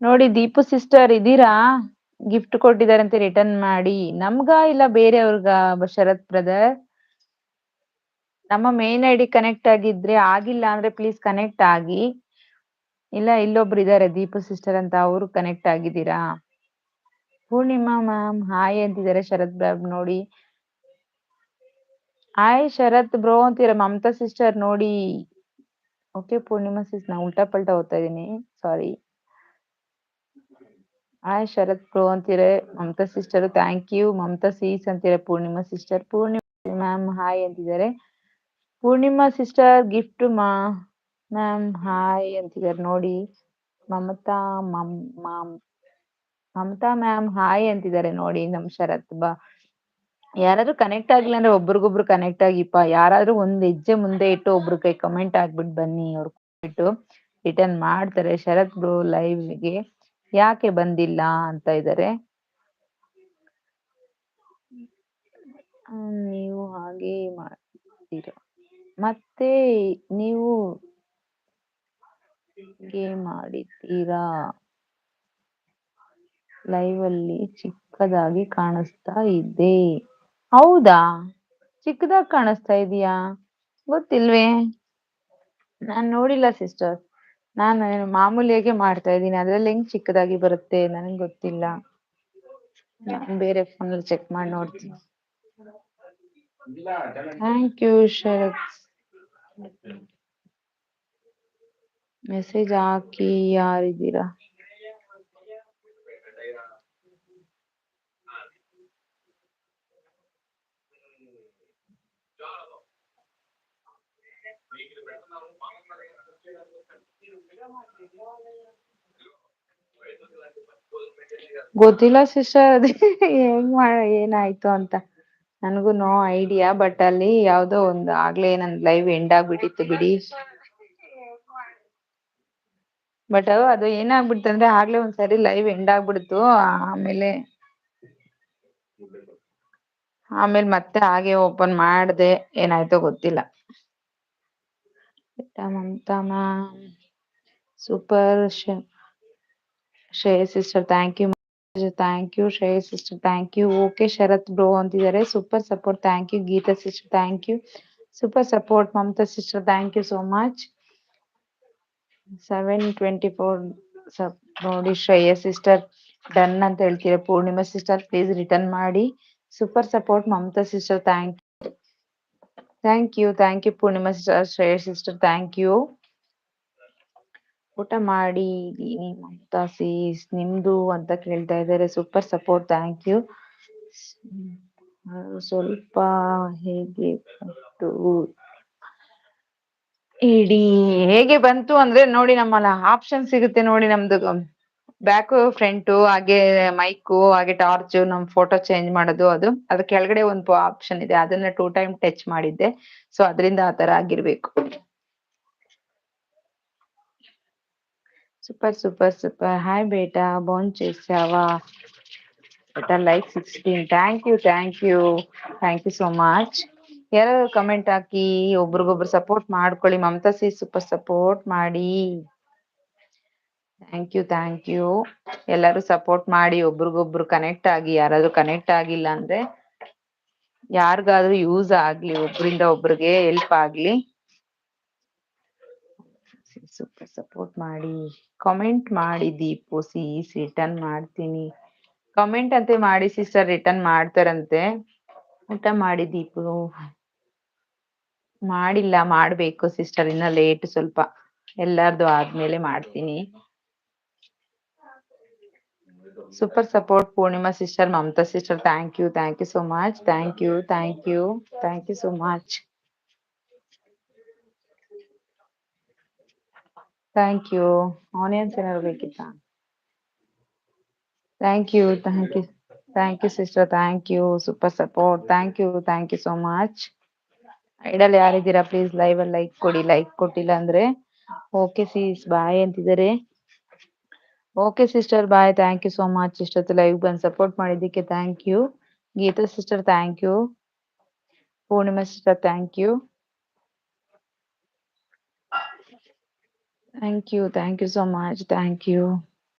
ನೋಡಿ ದೀಪು ಸಿಸ್ಟರ್ ಇದೀರಾ ಗಿಫ್ಟ್ ಕೊಟ್ಟಿದಾರಂತೆ ರಿಟರ್ನ್ ಮಾಡಿ. ನಮ್ಗ ಇಲ್ಲ ಬೇರೆಯವ್ರಿಗ ಶರತ್ ಬ್ರದರ್ ನಮ್ಮ ಮೇನ್ ಐಡಿ ಕನೆಕ್ಟ್ ಆಗಿದ್ರೆ ಆಗಿಲ್ಲ ಅಂದ್ರೆ ಪ್ಲೀಸ್ ಕನೆಕ್ಟ್ ಆಗಿ. ಇಲ್ಲ, ಇಲ್ಲೊಬ್ರು ಇದಾರೆ, ದೀಪು ಸಿಸ್ಟರ್ ಅಂತ ಅವ್ರು ಕನೆಕ್ಟ್ ಆಗಿದ್ದೀರಾ? ಪೂರ್ಣಿಮಾ ಮ್ಯಾಮ್ ಹಾಯ್ ಅಂತಿದ್ದಾರೆ ಶರತ್ ಬ್ರಾಬ್ ನೋಡಿ. ಹಾಯ್ ಶರತ್ ಬ್ರೋ ಅಂತೀರ ಮಮತಾ ಸಿಸ್ಟರ್ ನೋಡಿ. ಓಕೆ ಪೂರ್ಣಿಮಾ ಸಿಸ್ ನಾ ಉಲ್ಟಾ ಪಲ್ಟಾ ಓದ್ತಾ ಇದೀನಿ sorry hi Sharath bro ಅಂತೀರೆ Mamata sister thank you Mamata sis ಅಂತೀರೆ Purnima sister Purnima ma'am hi ಅಂತಿದ್ದಾರೆ. ಪೂರ್ಣಿಮಾ ಸಿಸ್ಟರ್ ಗಿಫ್ಟ್ ಮಾ ಮ್ಯಾಮ್ ಹಾಯ್ ಅಂತಿದ್ದಾರೆ. ನೋಡಿ, ಮಮತಾ, ಮಮ್, ಮಾಮ್, ಮಮತಾ ಮ್ಯಾಮ್ ಹಾಯ್ ಅಂತಿದ್ದಾರೆ. ನೋಡಿ, ನಮ್ ಶರತ್ ಬಾ. ಯಾರಾದ್ರೂ ಕನೆಕ್ಟ್ ಆಗಿಲ್ಲ ಅಂದ್ರೆ ಒಬ್ರಿಗೊಬ್ರು ಕನೆಕ್ಟ್ ಆಗಿಪ್ಪ. ಯಾರಾದ್ರೂ ಒಂದ್ ಹೆಜ್ಜೆ ಮುಂದೆ ಇಟ್ಟು ಒಬ್ರು ಕೈ ಕಮೆಂಟ್ ಆಗ್ಬಿಟ್ಟು ಬನ್ನಿ. ಅವ್ರು ರಿಟರ್ನ್ ಮಾಡ್ತಾರೆ. ಶರತ್ ಬ್ರೋ ಲೈವ್ಗೆ ಯಾಕೆ ಬಂದಿಲ್ಲ ಅಂತ ಇದ್ದಾರೆ ನೀವು ಹಾಗೆ ಮಾಡ್ತೀರಾ. ಮತ್ತೆ ನೀವು ಮಾಡಿದ್ದೀರಾ? ಲೈವ್ ಅಲ್ಲಿ ಚಿಕ್ಕದಾಗಿ ಕಾಣಿಸ್ತಾ ಇದೆ. ಹೌದಾ? ಚಿಕ್ಕದಾಗಿ ಕಾಣಿಸ್ತಾ ಇದೀಯಾ? ಗೊತ್ತಿಲ್ವೇ? ನಾನ್ ನೋಡಿಲ್ಲ ಸಿಸ್ಟರ್. ನಾನು ಮಾಮೂಲಿಯಾಗೆ ಮಾಡ್ತಾ ಇದ್ದೀನಿ. ಅದ್ರಲ್ಲಿ ಹೆಂಗ್ ಚಿಕ್ಕದಾಗಿ ಬರುತ್ತೆ ನನಗ್ ಗೊತ್ತಿಲ್ಲ. ನಾನ್ ಬೇರೆ ಅಲ್ಲಿ ಚೆಕ್ ಮಾಡಿ ನೋಡ್ತೀನಿ. Thank you Sharath. ಮೆಸೇಜ್ ಹಾಕಿ ಯಾರಿದ್ದೀರಾ? ಗೊತ್ತಿಲ್ಲ ಸಿಸ್ಟರ್, ಅದೇ ಹೆಂಗ್ ಮಾಡ, ಏನಾಯ್ತು ಅಂತ. ನನಗೂ ನೋ ಐಡಿಯಾ, ಬಟ್ ಅಲ್ಲಿ ಯಾವ್ದೋ ಒಂದು ಆಗ್ಲೇ ನನ್ ಲೈವ್ ಎಂಡ್ ಆಗ್ಬಿಟ್ಟಿತ್ತು ಬಿಡಿ. ಬಟ್ ಅದು ಏನಾಗ್ಬಿಡ್ತು ಅಂದ್ರೆ ಆಗ್ಲೇ ಒಂದ್ಸರಿ ಲೈವ್ ಎಂಡ್ ಆಗ್ಬಿಡ್ತು, ಆಮೇಲೆ ಆಮೇಲೆ ಮತ್ತೆ ಹಾಗೆ ಓಪನ್ ಮಾಡ್ದೆ, ಏನಾಯ್ತೋ ಗೊತ್ತಿಲ್ಲ. Mamata ma'am super Shreya sister thank you thank you Shreya sister thank you okay Sharath bro ಅಂತಿದ್ದಾರೆ super support thank you Geeta sister thank you super support Mamata sister thank you so much seven twenty four ನೋಡಿ, Shreya sister done ಅಂತ ಹೇಳ್ತೀರಾ, Purnima sister please return ಮಾಡಿ. Super support Mamata sister thank thank you thank you Purnima sister Shreya sister thank you ಊಟ ಅಂತ seize ನಿಮ್ದು ಅಂತ ಕೇಳ್ತಾ ಇದ್ದಾರೆ ಸೂಪರ್ ಸಪೋರ್ಟ್ ಥ್ಯಾಂಕ್ ಯು ಸ್ವಲ್ಪ ಹೇಗೆ ಬಂತು? ಇಡೀ ಹೇಗೆ ಬಂತು ಅಂದ್ರೆ ನೋಡಿ ನಮ್ಮಲ್ಲ ಆಪ್ಷನ್ ಸಿಗುತ್ತೆ ನೋಡಿ ನಮ್ದು. ಬ್ಯಾಕ್ ಫ್ರಂಟ್ ಹಾಗೆ ಮೈಕು ಹಾಗೆ ಟಾರ್ಚ್ ನಮ್ ಫೋಟೋ ಚೇಂಜ್ ಮಾಡೋದು ಅದು ಅದ್ರ ಕೆಳಗಡೆ ಒಂದು ಆಪ್ಷನ್ ಇದೆ ಅದನ್ನ ಟೂ ಟೈಮ್ ಟಚ್ ಮಾಡಿದ್ದೆ ಸೊ ಅದರಿಂದ ಆ ತರ ಆಗಿರ್ಬೇಕು ಸೂಪರ್ ಸೂಪರ್ ಸೂಪರ್ ಹಾಯ್ ಬೇಟಾ ಬೋನ್ చేసావా ಬೇಟಾ like sixteen thank you thank you thank you so much ಯಾರು ಕಮೆಂಟ್ ಹಾಕಿ ಒಬ್ರಿಗೊಬ್ರು ಸಪೋರ್ಟ್ ಮಾಡ್ಕೊಳ್ಳಿ ಮಮತಾ ಸಿ ಸೂಪರ್ ಸಪೋರ್ಟ್ ಮಾಡಿ ಥ್ಯಾಂಕ್ ಯು ಥ್ಯಾಂಕ್ ಯು ಎಲ್ಲರೂ ಸಪೋರ್ಟ್ ಮಾಡಿ, ಒಬ್ರಿಗೊಬ್ರು ಕನೆಕ್ಟ್ ಆಗಿ, ಯಾರಾದ್ರೂ ಕನೆಕ್ಟ್ ಆಗಿಲ್ಲ ಅಂದ್ರೆ ಯಾರಿಗಾದ್ರೂ ಯೂಸ್ ಆಗ್ಲಿ, ಒಬ್ರಿಂದ ಒಬ್ರಿಗೆ ಹೆಲ್ಪ್ ಆಗ್ಲಿ. ಸೂಪರ್ ಸಪೋರ್ಟ್ ಮಾಡಿ ಕಾಮೆಂಟ್ ಮಾಡಿ ದೀಪು ಸೀಸ್ ರಿಟರ್ನ್ ಮಾಡ್ತೀನಿ. ಕಮೆಂಟ್ ಅಂತೆ ಮಾಡಿ ಸಿಸ್ಟರ್ ರಿಟರ್ನ್ ಮಾಡ್ತಾರಂತೆ. ಊಟ ಮಾಡಿ ದೀಪು. ಮಾಡಿಲ್ಲ, ಮಾಡ್ಬೇಕು ಸಿಸ್ಟರ್ ಇನ್ನ ಲೇಟ್ ಸ್ವಲ್ಪ. ಎಲ್ಲಾರ್ದು ಆದ್ಮೇಲೆ ಮಾಡ್ತೀನಿ. Super support Purnima sister Mamata sister thank you thank you so much thank you thank you thank you so much thank you onions ಏನಾದ್ರು ಬೇಕಿತ್ತಾ thank you thank you thank you sister thank you super support thank you thank you so much idle ಯಾರಿದ್ದೀರಾ? Please live ಅಲ್ಲಿ like ಕೊಡಿ like ಕೊಟ್ಟಿಲ್ಲ ಅಂದ್ರೆ. Okay sis bye ಅಂತಿದ್ದಾರೆ. Okay sister bye thank you so much ಇಷ್ಟೊತ್ತು live ಬಂದು support ಮಾಡಿದ್ದಕ್ಕೆ thank you Geeta sister thank you Purnima sister thank you thank you thank you so much thank you